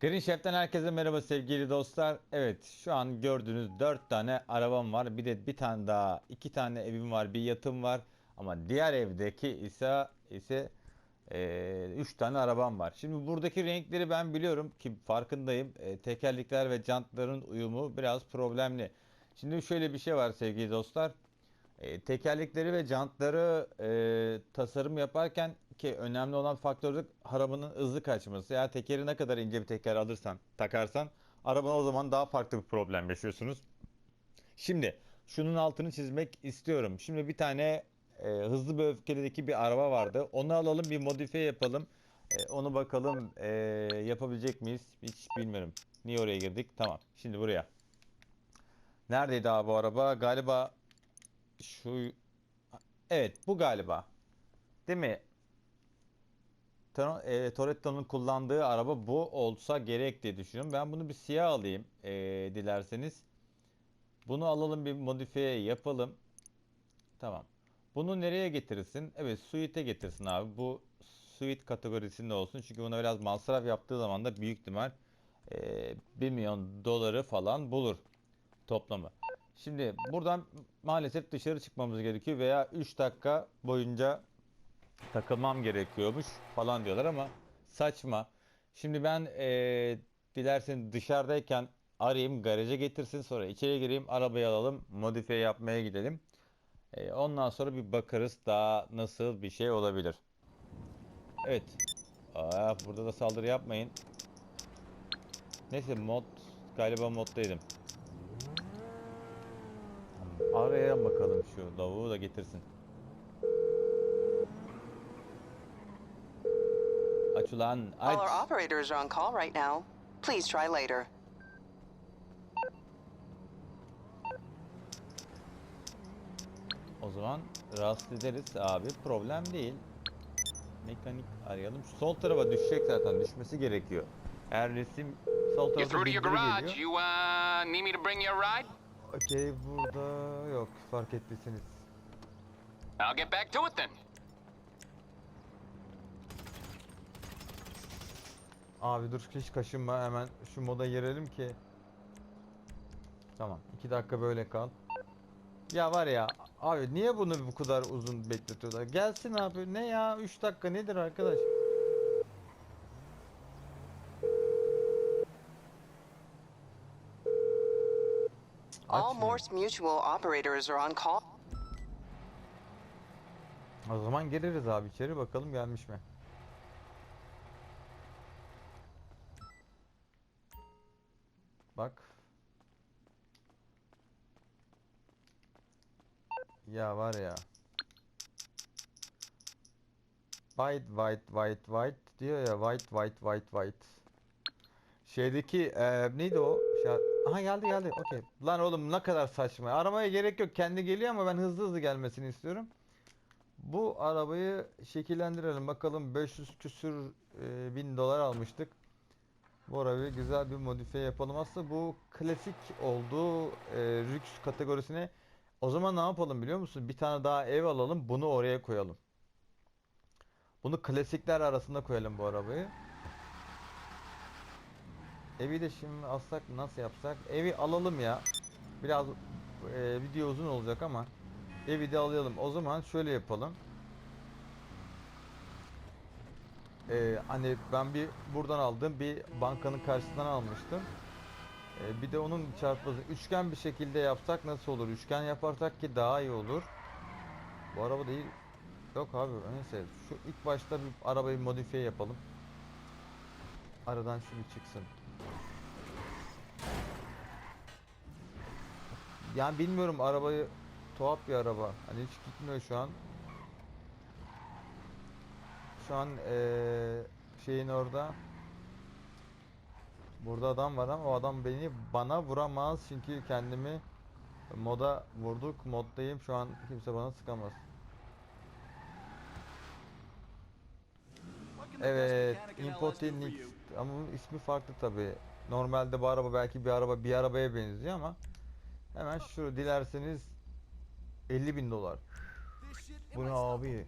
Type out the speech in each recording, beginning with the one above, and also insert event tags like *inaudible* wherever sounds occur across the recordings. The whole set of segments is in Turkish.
Green Chef'ten herkese merhaba sevgili dostlar. Evet şu an gördüğünüz 4 tane arabam var. Bir de bir tane daha 2 tane evim var. Bir yatım var. Ama diğer evdeki ise ise 3 tane arabam var. Şimdi buradaki renkleri ben biliyorum ki farkındayım. E, tekerlekler ve jantların uyumu biraz problemli. Şimdi şöyle bir şey var sevgili dostlar. E, tekerlekleri ve jantları e, tasarım yaparken ki önemli olan faktör arabanın hızlı kaçması. Ya tekeri ne kadar ince bir teker alırsan, takarsan arabanın o zaman daha farklı bir problem yaşıyorsunuz. Şimdi şunun altını çizmek istiyorum. Şimdi bir tane e, hızlı bir öfkelideki bir araba vardı. Onu alalım bir modifiye yapalım. E, onu bakalım e, yapabilecek miyiz? Hiç bilmiyorum. Niye oraya girdik? Tamam. Şimdi buraya. Neredeydi abi bu araba? Galiba şu evet bu galiba. Değil mi? Toro- e, Toretto'nun kullandığı araba bu olsa gerek diye düşünüyorum. Ben bunu bir siyah alayım e, dilerseniz. Bunu alalım bir modifiye yapalım. Tamam. Bunu nereye getirsin? Evet Suite'e getirsin abi. Bu Suite kategorisinde olsun. Çünkü buna biraz masraf yaptığı zaman da büyük ihtimal e, 1 milyon doları falan bulur toplamı. Şimdi buradan maalesef dışarı çıkmamız gerekiyor veya 3 dakika boyunca takılmam gerekiyormuş falan diyorlar ama saçma. Şimdi ben eee dilersen dışarıdayken arayayım garaja getirsin sonra içeri gireyim arabayı alalım modifiye yapmaya gidelim. Eee, ondan sonra bir bakarız daha nasıl bir şey olabilir. Evet. Aa, burada da saldırı yapmayın. Neyse mod galiba moddaydım. Araya bakalım şu lavuğu da getirsin. Aç ulan All our aç. operators are on call right now. Please try later. O zaman rahatsız ederiz abi. Problem değil. Mekanik arayalım. Şu sol tarafa düşecek zaten. Düşmesi gerekiyor. Eğer resim sol tarafa through to your bildiri garage. geliyor. You uh need me to bring you a ride? Okey burada yok fark ettiyseniz. I'll get back to it then. Abi dur hiç kaşınma hemen şu moda girelim ki. Tamam 2 dakika böyle kal. Ya var ya abi niye bunu bu kadar uzun bekletiyorlar? Gelsin abi ne ya 3 dakika nedir arkadaş? All. Morse Mutual operators are on call. O zaman gireriz abi içeri bakalım gelmiş mi? Bak. Ya var ya. White white white white diyor ya white white white white. Şeydeki eee, neydi o? Şa- Aha geldi geldi. Okey. Lan oğlum ne kadar saçma. Aramaya gerek yok. Kendi geliyor ama ben hızlı hızlı gelmesini istiyorum. Bu arabayı şekillendirelim. Bakalım 500 küsür e, bin dolar almıştık. Arabayı güzel bir modifiye yapalım. Aslında bu klasik olduğu e, lüks kategorisine o zaman ne yapalım biliyor musun? Bir tane daha ev alalım. Bunu oraya koyalım. Bunu klasikler arasında koyalım bu arabayı. Evi de şimdi alsak nasıl yapsak? Evi alalım ya. Biraz e, video uzun olacak ama evi de alalım. O zaman şöyle yapalım. Ee, hani ben bir buradan aldım, bir bankanın karşısından almıştım. Ee, bir de onun çarpması üçgen bir şekilde yapsak nasıl olur? Üçgen yaparsak ki daha iyi olur. Bu araba değil. Yok abi neyse şu ilk başta bir arabayı modifiye yapalım. Aradan şu bir çıksın. Yani bilmiyorum arabayı tuhaf bir araba. Hani hiç gitmiyor şu an. Şu an eee, şeyin orada. Burada adam var ama o adam beni bana vuramaz çünkü kendimi moda vurduk. Moddayım şu an kimse bana sıkamaz. Evet, Impotin Nix ama ismi farklı tabi. Normalde bu araba belki bir araba bir arabaya benziyor ama hemen şu dilerseniz 50 bin dolar. Bu ne abi?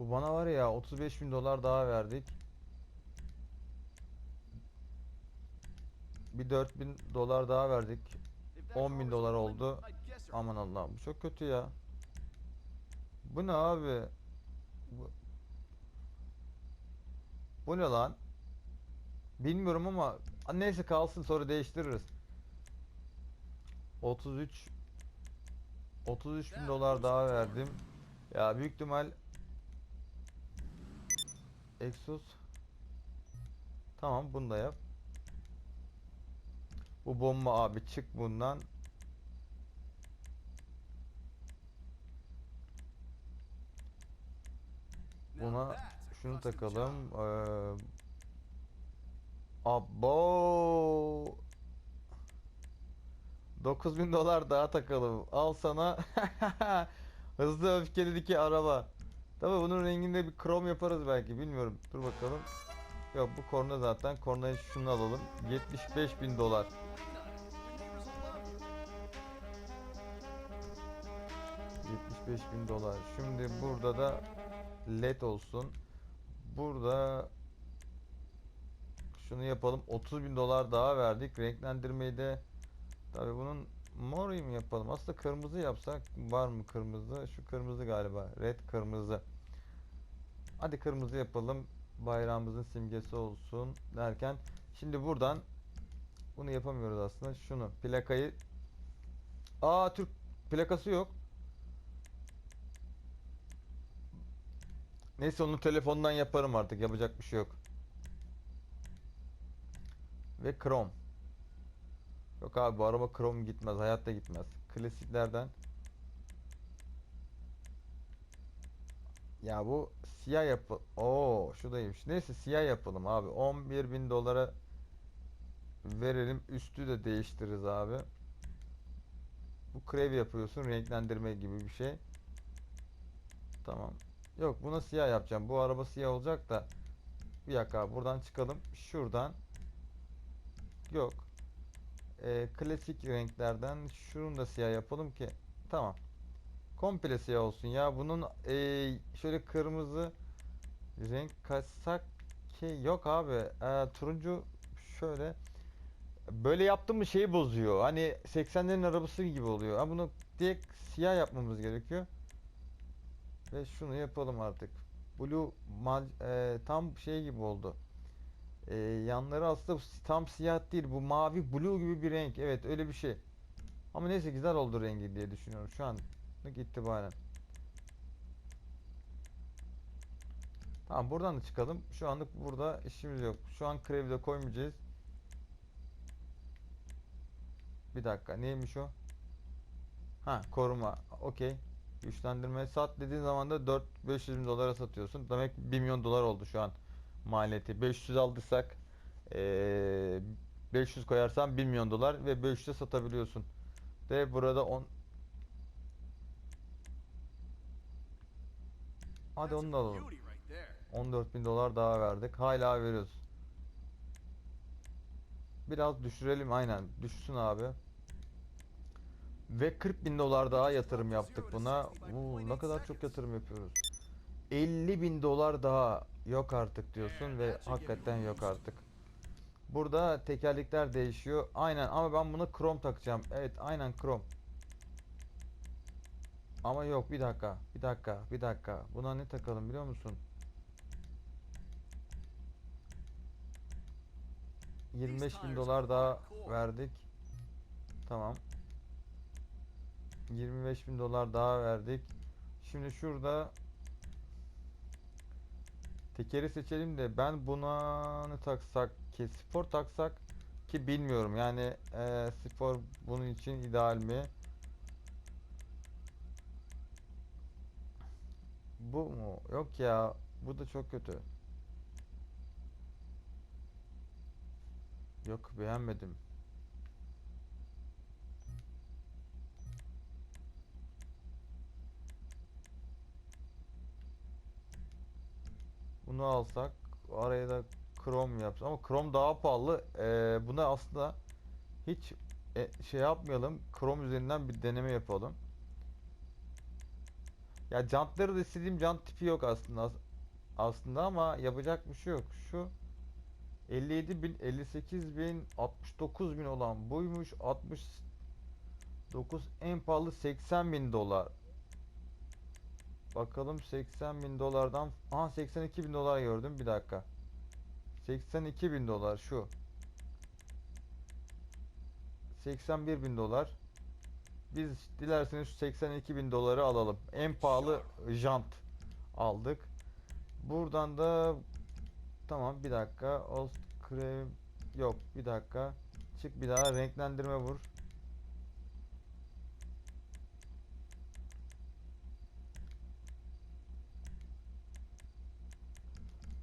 Bu bana var ya 35 bin dolar daha verdik. Bir 4000 dolar daha verdik. 10 bin dolar oldu. Aman Allah'ım bu çok kötü ya. Bu ne abi? Bu, bu ne lan? Bilmiyorum ama neyse kalsın sonra değiştiririz. 33 33 bin dolar daha verdim. Ya büyük ihtimal Exos Tamam bunu da yap. Bu bomba abi çık bundan. Buna şunu takalım. Ee, abo 9000 dolar daha takalım. Al sana *laughs* hızlı öfkeli diki araba. Tabi bunun renginde bir krom yaparız belki bilmiyorum. Dur bakalım. Yok bu korna zaten. Kornayı şunu alalım. 75 bin dolar. ...75 bin dolar. Şimdi burada da led olsun. Burada şunu yapalım. 30 bin dolar daha verdik. Renklendirmeyi de tabi bunun mor mu yapalım? Aslında kırmızı yapsak var mı kırmızı? Şu kırmızı galiba. Red kırmızı. Hadi kırmızı yapalım. Bayrağımızın simgesi olsun derken şimdi buradan bunu yapamıyoruz aslında. Şunu plakayı Aa Türk plakası yok. Neyse onu telefondan yaparım artık. Yapacak bir şey yok. Ve Chrome. Yok abi bu araba Chrome gitmez. Hayatta gitmez. Klasiklerden. Ya bu siyah yapı. Oo şuradaymış. Neyse siyah yapalım abi. 11 bin dolara verelim. Üstü de değiştiririz abi. Bu krev yapıyorsun. Renklendirme gibi bir şey. Tamam. Yok buna siyah yapacağım. Bu araba siyah olacak da. Bir dakika buradan çıkalım. Şuradan. Yok. Ee, klasik renklerden şunu da siyah yapalım ki. Tamam. Komple siyah olsun ya. Bunun ee, şöyle kırmızı renk kaçsak ki yok abi. Ee, turuncu şöyle böyle yaptım mı şeyi bozuyor. Hani 80'lerin arabası gibi oluyor. Ha bunu direkt siyah yapmamız gerekiyor. Ve şunu yapalım artık. Blue e, tam şey gibi oldu. E, yanları aslında tam siyah değil. Bu mavi blue gibi bir renk. Evet öyle bir şey. Ama neyse güzel oldu rengi diye düşünüyorum şu anlık itibaren. Tamam buradan da çıkalım. Şu anlık burada işimiz yok. Şu an krevi de koymayacağız. Bir dakika neymiş o? Ha koruma. Okey. Güçlendirme sat dediğin zaman da 4 500 bin dolara satıyorsun. Demek 1 milyon dolar oldu şu an maliyeti. 500 aldıysak eee 500 koyarsan 1 milyon dolar ve 500'e satabiliyorsun. De burada 10 Hadi onu da alalım. 14 bin dolar daha verdik. Hala veriyoruz. Biraz düşürelim aynen. Düşsün abi. Ve 40 bin dolar daha yatırım yaptık buna. Uuu ne kadar çok yatırım yapıyoruz. 50 bin dolar daha yok artık diyorsun ve hakikaten yok artık. Burada tekerlekler değişiyor. Aynen ama ben buna krom takacağım. Evet aynen krom. Ama yok bir dakika. Bir dakika. Bir dakika. Buna ne takalım biliyor musun? 25 bin dolar daha verdik. Tamam. 25 bin dolar daha verdik. Şimdi şurada tekeri seçelim de ben buna ne taksak ki spor taksak ki bilmiyorum yani eee, spor bunun için ideal mi? Bu mu? Yok ya bu da çok kötü. Yok beğenmedim. Bunu alsak araya da Chrome yapsam ama Chrome daha pahalı. Ee, buna aslında hiç e, şey yapmayalım. Chrome üzerinden bir deneme yapalım. Ya jantları da istediğim jant tipi yok aslında. As- Aslında ama yapacak bir şey yok. Şu 57 bin, 58 bin, 69 bin olan buymuş. 69 en pahalı 80 bin dolar. Bakalım 80 bin dolardan. Aha 82 bin dolar gördüm. Bir dakika. 82 bin dolar şu. 81 bin dolar. Biz dilerseniz şu 82 bin doları alalım. En pahalı jant aldık. Buradan da tamam bir dakika. Old krem yok bir dakika. Çık bir daha renklendirme vur.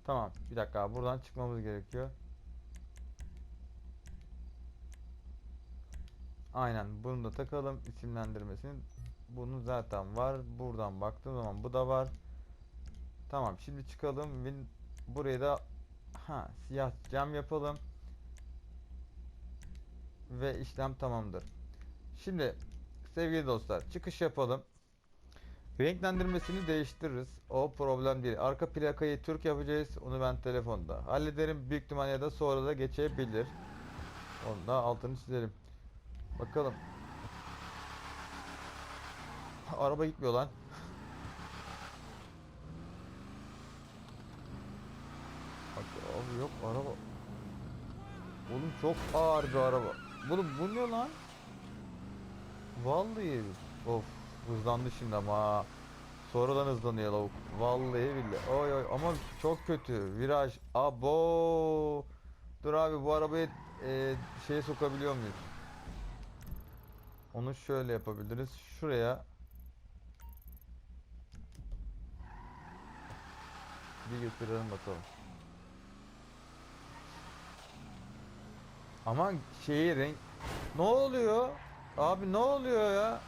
Tamam bir dakika buradan çıkmamız gerekiyor. Aynen bunu da takalım isimlendirmesini. Bunu zaten var. Buradan baktığım zaman bu da var. Tamam şimdi çıkalım. Buraya da ha siyah cam yapalım. Ve işlem tamamdır. Şimdi sevgili dostlar çıkış yapalım. Renklendirmesini değiştiririz. O problem değil. Arka plakayı Türk yapacağız. Onu ben telefonda hallederim. Büyük ihtimalle ya da sonra da geçebilir. Onu da altını çizelim. Bakalım. Araba gitmiyor lan. Bak abi yok araba. Oğlum çok ağır bir araba. Oğlum bu ne lan? Vallahi of hızlandı şimdi ama. Sonradan hızlanıyor lavuk. Vallahi billahi. Oy oy ama çok kötü. Viraj. Abo. Dur abi bu arabayı e, şeye sokabiliyor muyuz? Onu şöyle yapabiliriz. Şuraya bir götürelim bakalım. Ama şeyi renk ne oluyor? Abi ne oluyor ya?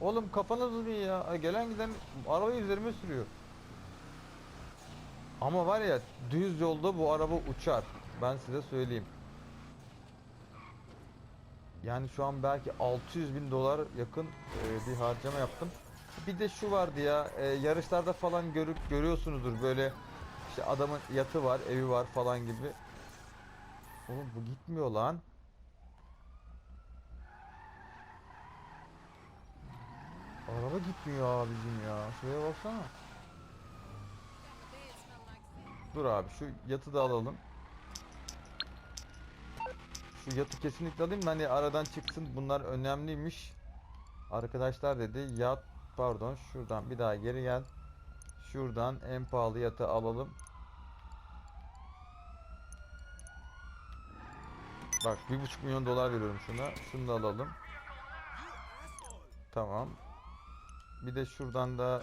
Oğlum kafanız iyi ya? Ay, Gelen giden arabayı üzerime sürüyor. Ama var ya düz yolda bu araba uçar. Ben size söyleyeyim. Yani şu an belki 600 bin dolar yakın e, bir harcama yaptım. Bir de şu vardı ya e, yarışlarda falan görüp görüyorsunuzdur böyle işte adamın yatı var, evi var falan gibi. Oğlum bu gitmiyor lan. Araba gitmiyor abicim ya. Şuraya baksana. Dur abi şu yatı da alalım. Şu yatı kesinlikle alayım ben de aradan çıksın. Bunlar önemliymiş. Arkadaşlar dedi yat pardon şuradan bir daha geri gel. Şuradan en pahalı yatı alalım. Bak bir buçuk milyon dolar veriyorum şuna. Şunu da alalım. Tamam. Bir de şuradan da!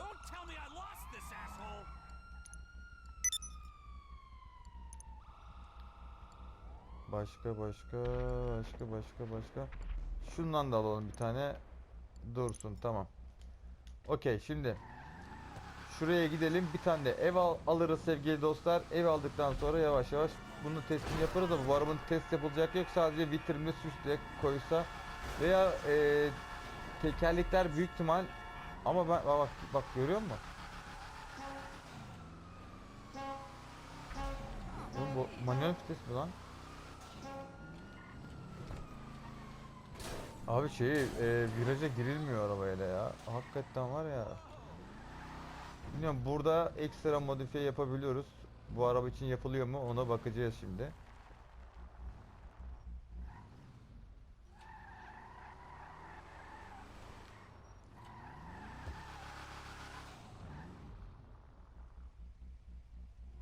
Başka başka başka başka başka. Şundan da alalım bir tane. Dursun tamam. Okey şimdi. Şuraya gidelim bir tane de ev al- alırız sevgili dostlar. Ev aldıktan sonra yavaş yavaş bunu testini yaparız ama bu arabanın test yapılacak yok. Sadece vitrinine süsle koysa veya e, tekerlekler büyük ihtimal ama ben bak bak görüyor musun? Oğlum bu manuel vites mi lan? Abi şey e, viraja girilmiyor arabayla ya. Hakikaten var ya. Bilmiyorum burada ekstra modifiye yapabiliyoruz. Bu araba için yapılıyor mu ona bakacağız şimdi.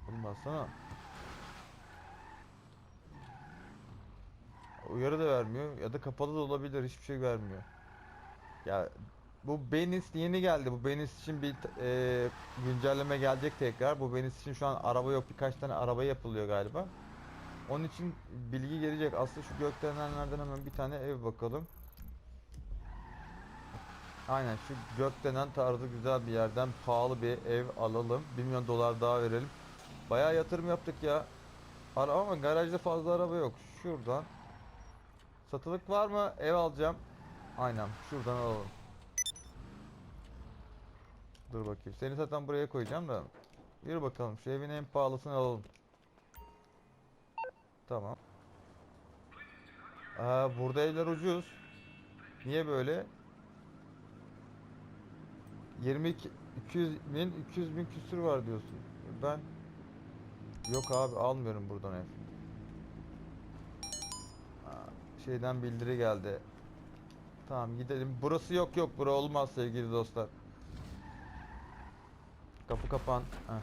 Oğlum baksana. Uyarı da vermiyor ya da kapalı da olabilir hiçbir şey vermiyor. Ya bu Benis yeni geldi. Bu Benis için bir e, güncelleme gelecek tekrar. Bu Benis için şu an araba yok. Birkaç tane araba yapılıyor galiba. Onun için bilgi gelecek. Aslında şu gökdelenlerden hemen bir tane ev bakalım. Aynen şu gökdelen tarzı güzel bir yerden pahalı bir ev alalım. 1 milyon dolar daha verelim. Bayağı yatırım yaptık ya. Ara ama garajda fazla araba yok. Şuradan. Satılık var mı? Ev alacağım. Aynen şuradan alalım. Dur bakayım. Seni zaten buraya koyacağım da. Bir bakalım şu evin en pahalısını alalım. Tamam. Aa, burada evler ucuz. Niye böyle? 22 200 bin 200 bin küsür var diyorsun. Ben yok abi almıyorum buradan ev. Şeyden bildiri geldi. Tamam gidelim. Burası yok yok. Bura olmaz sevgili dostlar. Kapı kapan. Heh.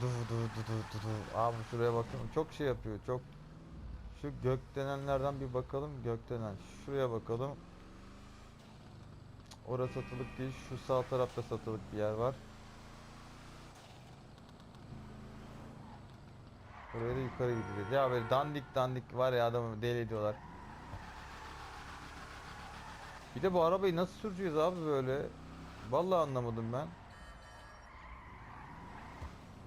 Du du du du du du. Abi şuraya bakın. Çok şey yapıyor. Çok. Şu gökdelenlerden bir bakalım. Gökdelen. Şuraya bakalım. Orası satılık değil. Şu sağ tarafta satılık bir yer var. Oraya da yukarı gideceğiz. Ya böyle dandik dandik var ya adamı deli ediyorlar. Bir de bu arabayı nasıl süreceğiz abi böyle? Vallahi anlamadım ben.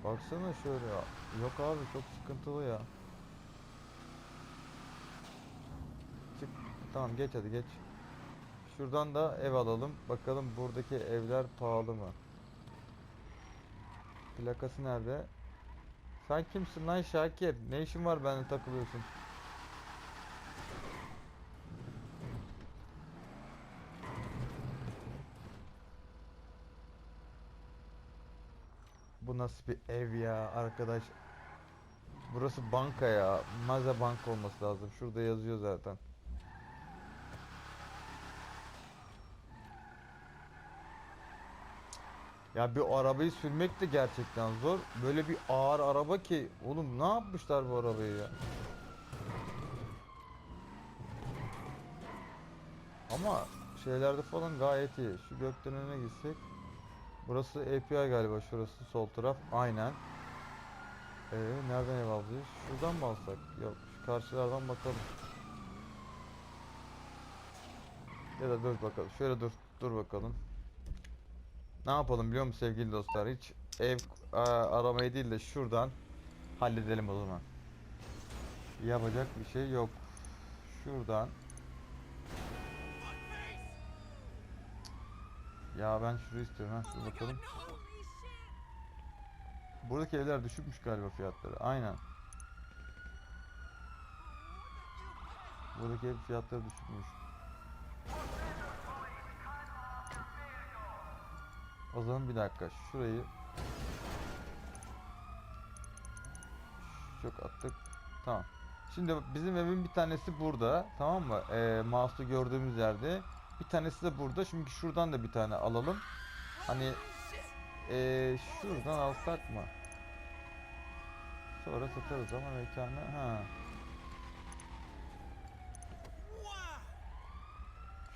Baksana şöyle ya. Yok abi çok sıkıntılı ya. Çık. Tamam geç hadi geç. Şuradan da ev alalım. Bakalım buradaki evler pahalı mı? Plakası nerede? Sen kimsin lan Şakir? Ne işin var benimle takılıyorsun? Bu nasıl bir ev ya arkadaş? Burası banka ya. Maze banka olması lazım. Şurada yazıyor zaten. Ya bir arabayı sürmek de gerçekten zor. Böyle bir ağır araba ki oğlum ne yapmışlar bu arabayı ya? Ama şeylerde falan gayet iyi. Şu gökten önüne gitsek. Burası API galiba şurası sol taraf. Aynen. Ee, nereden ev alacağız? Şuradan mı alsak? Yok şu karşılardan bakalım. Ya da dur bakalım. Şöyle dur. Dur bakalım. Ne yapalım biliyor musun sevgili dostlar? Hiç ev a, aramayı değil de şuradan halledelim o zaman. Yapacak bir şey yok. Şuradan. Ya ben şurayı istiyorum ha. Şuraya bakalım. Buradaki evler düşükmüş galiba fiyatları. Aynen. Buradaki ev fiyatları düşükmüş. O zaman bir dakika şurayı çok attık. Tamam. Şimdi bizim evin bir tanesi burada. Tamam mı? Ee, mouse'u gördüğümüz yerde. Bir tanesi de burada. Çünkü şuradan da bir tane alalım. Hani ee, şuradan alsak mı? Sonra satarız ama mekanı ha.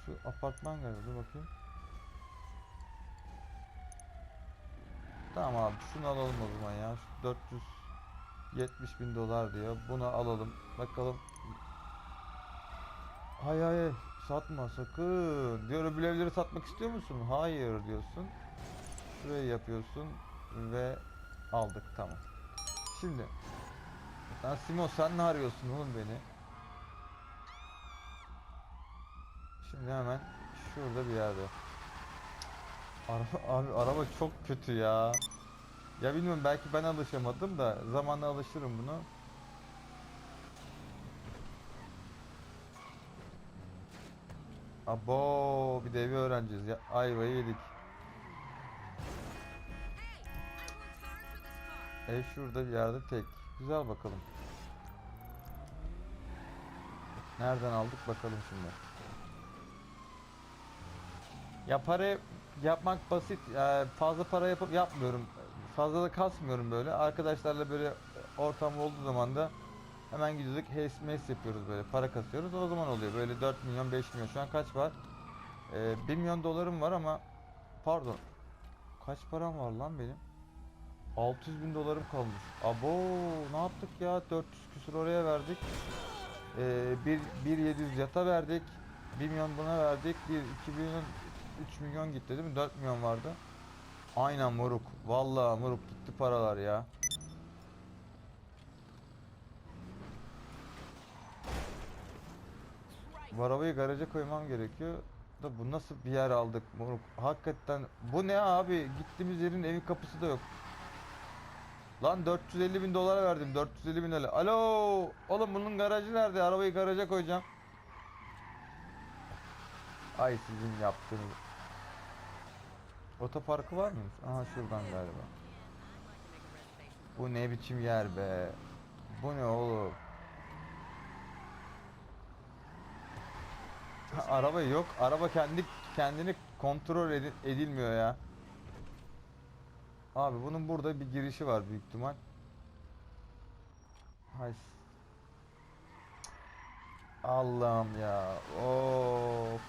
Şu apartman galiba bakayım. Tamam abi şunu alalım o zaman ya. Şu 470 bin dolar diyor. Bunu alalım. Bakalım. Hay hay satma sakın. Diyor öbür evleri satmak istiyor musun? Hayır diyorsun. Şuraya yapıyorsun ve aldık tamam. Şimdi Lan Simo sen ne arıyorsun oğlum beni? Şimdi hemen şurada bir yerde. Araba, abi araba çok kötü ya. Ya bilmiyorum belki ben alışamadım da zamanla alışırım bunu. Abo bir de evi öğreneceğiz ya. Ayvayı yedik. Ev şurada bir yerde tek. Güzel bakalım. Nereden aldık bakalım şimdi. Ya para yapmak basit. Ee, fazla para yapıp yapmıyorum. Fazla da kasmıyorum böyle. Arkadaşlarla böyle ortam olduğu zaman da hemen gidiyorduk HES yapıyoruz böyle. Para kasıyoruz. O zaman oluyor. Böyle 4 milyon 5 milyon. Şu an kaç var? Ee, 1 milyon dolarım var ama pardon. Kaç param var lan benim? 600 bin dolarım kalmış. Abo ne yaptık ya? 400 küsur oraya verdik. Ee, 1, 1 700 yata verdik. 1 milyon buna verdik. 1 2 milyon 3 milyon gitti değil mi? 4 milyon vardı. Aynen moruk. Vallahi moruk gitti paralar ya. Bu arabayı garaja koymam gerekiyor. Da bu nasıl bir yer aldık moruk? Hakikaten bu ne abi? Gittiğimiz yerin evin kapısı da yok. Lan 450 bin dolara verdim 450 bin dolar. Alo oğlum bunun garajı nerede? Arabayı garaja koyacağım. Ay sizin yaptığınız. Otoparkı var mıymış? Aha şuradan galiba. Bu ne biçim yer be? Bu ne oğlum? Araba yok. Araba kendi kendini kontrol edi- edilmiyor ya. Abi bunun burada bir girişi var büyük ihtimal. Hay. Allah'ım ya. Of.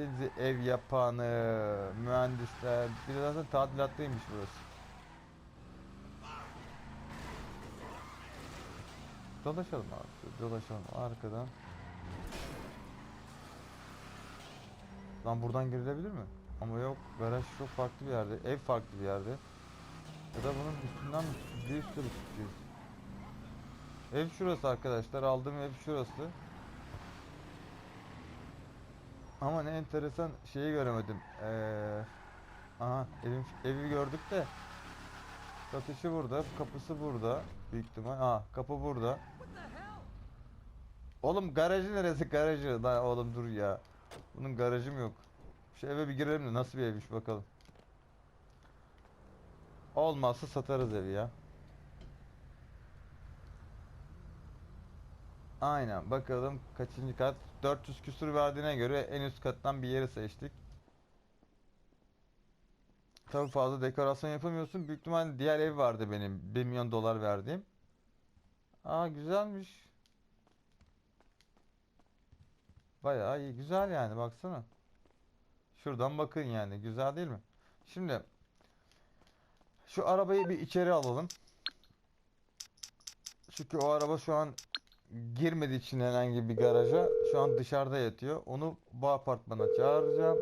Sizi ev yapanı, mühendisler, bir de zaten tadilatlıymış burası. Dolaşalım abi, dolaşalım arkadan. Lan buradan girilebilir mi? Ama yok, garaj çok farklı bir yerde, ev farklı bir yerde. Ya da bunun üstünden bir mi çıkacağız? Ev şurası arkadaşlar, aldığım ev şurası. Ama ne enteresan şeyi göremedim. Ee, aha evin, evi gördük de satışı burada, kapısı burada büyük ihtimal. Aa kapı burada. Oğlum garajı neresi garajı? Lan oğlum dur ya. Bunun garajı mı yok? Şu eve bir girelim de nasıl bir evmiş bakalım. Olmazsa satarız evi ya. Aynen bakalım kaçıncı kat 400 küsur verdiğine göre en üst kattan bir yeri seçtik. Tabii fazla dekorasyon yapamıyorsun. Büyük ihtimalle diğer ev vardı benim 1 milyon dolar verdiğim. Aa güzelmiş. Bayağı iyi güzel yani baksana. Şuradan bakın yani güzel değil mi? Şimdi şu arabayı bir içeri alalım. Çünkü o araba şu an girmediği için herhangi bir garaja şu an dışarıda yatıyor. Onu bu apartmana çağıracağım.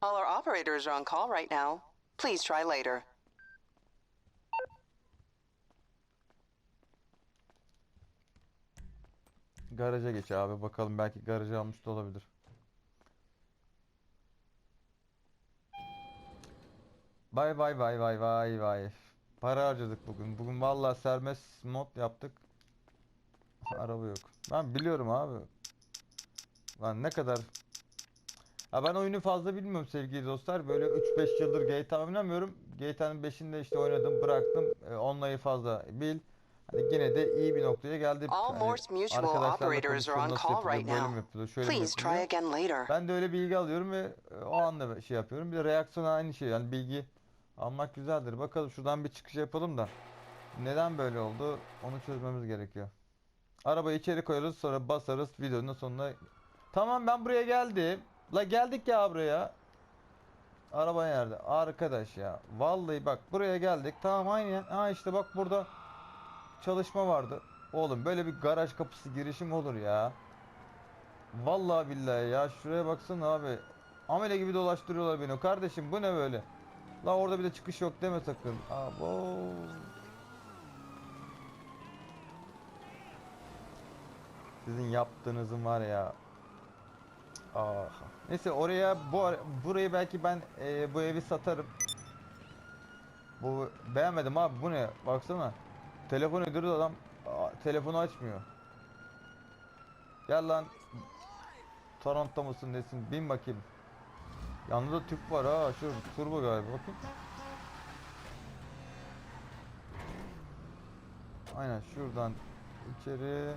All our operators are on call right now. Please try later. Garaja geç abi bakalım belki garajı almış da olabilir. Vay vay vay vay vay vay. Para harcadık bugün. Bugün vallahi serbest mod yaptık. Araba yok. Ben biliyorum abi. Lan ne kadar Ha ben oyunu fazla bilmiyorum sevgili dostlar. Böyle 3-5 yıldır GTA oynamıyorum. GTA'nın 5'inde işte oynadım, bıraktım. E, onlayı fazla bil. Hani yine de iyi bir noktaya geldim. All Hani arkadaşlarla nasıl yapılıyor, now. yapılıyor, şöyle Please yapılıyor. Ben de öyle bilgi alıyorum ve e, o anda şey yapıyorum. Bir de reaksiyon aynı şey. Yani bilgi almak güzeldir. Bakalım şuradan bir çıkış yapalım da. Neden böyle oldu? Onu çözmemiz gerekiyor. Arabayı içeri koyarız sonra basarız videonun sonuna. Tamam ben buraya geldim. La geldik ya buraya. Araba nerede? Arkadaş ya. Vallahi bak buraya geldik. Tamam aynen. Ha işte bak burada çalışma vardı. Oğlum böyle bir garaj kapısı girişim olur ya. Vallahi billahi ya şuraya baksana abi. Amele gibi dolaştırıyorlar beni. Kardeşim bu ne böyle? La orada bir de çıkış yok deme sakın. Abo. Sizin yaptığınızın var ya. Ah. Neyse oraya bu burayı belki ben e, bu evi satarım. Bu beğenmedim abi bu ne? Baksana. Telefon ediyoruz adam. Aa, telefonu açmıyor. Gel lan. Toronto musun nesin? Bin bakayım. Yanında tüp var ha. Şu turbo galiba. Bakayım. Aynen şuradan içeri.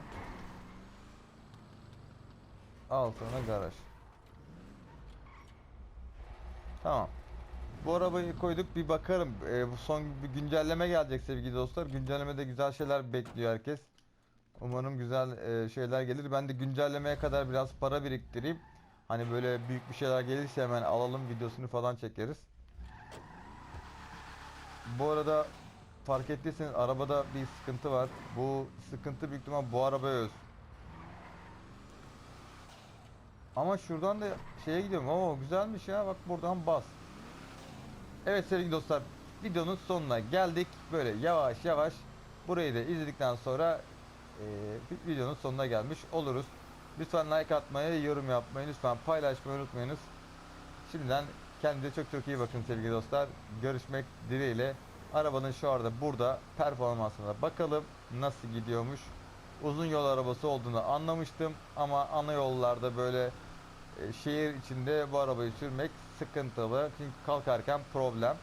Al sana garaj. Tamam. Bu arabayı koyduk bir bakarım. Ee, bu son bir güncelleme gelecek sevgili dostlar. Güncellemede güzel şeyler bekliyor herkes. Umarım güzel e, şeyler gelir. Ben de güncellemeye kadar biraz para biriktireyim. Hani böyle büyük bir şeyler gelirse hemen alalım videosunu falan çekeriz. Bu arada fark ettiyseniz arabada bir sıkıntı var. Bu sıkıntı büyük ihtimal bu arabaya öz. Ama şuradan da şeye gidiyorum. Oo güzelmiş ya. Bak buradan bas. Evet sevgili dostlar. Videonun sonuna geldik. Böyle yavaş yavaş burayı da izledikten sonra eee, videonun sonuna gelmiş oluruz. Lütfen like atmayı, yorum yapmayı, lütfen paylaşmayı unutmayınız. Şimdiden kendinize çok çok iyi bakın sevgili dostlar. Görüşmek dileğiyle. Arabanın şu anda burada performansına bakalım nasıl gidiyormuş. Uzun yol arabası olduğunu anlamıştım ama ana yollarda böyle e, şehir içinde bu arabayı sürmek sıkıntılı. Çünkü kalkarken problem.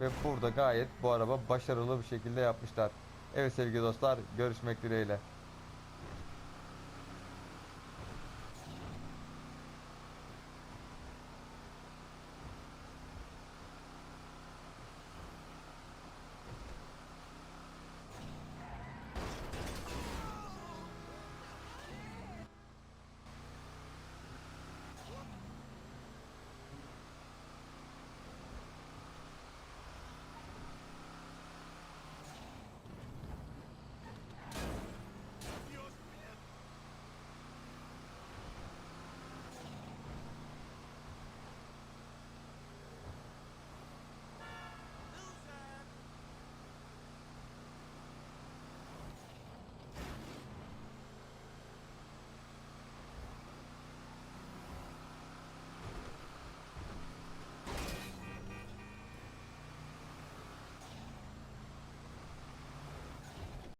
Ve burada gayet bu araba başarılı bir şekilde yapmışlar. Evet sevgili dostlar görüşmek dileğiyle.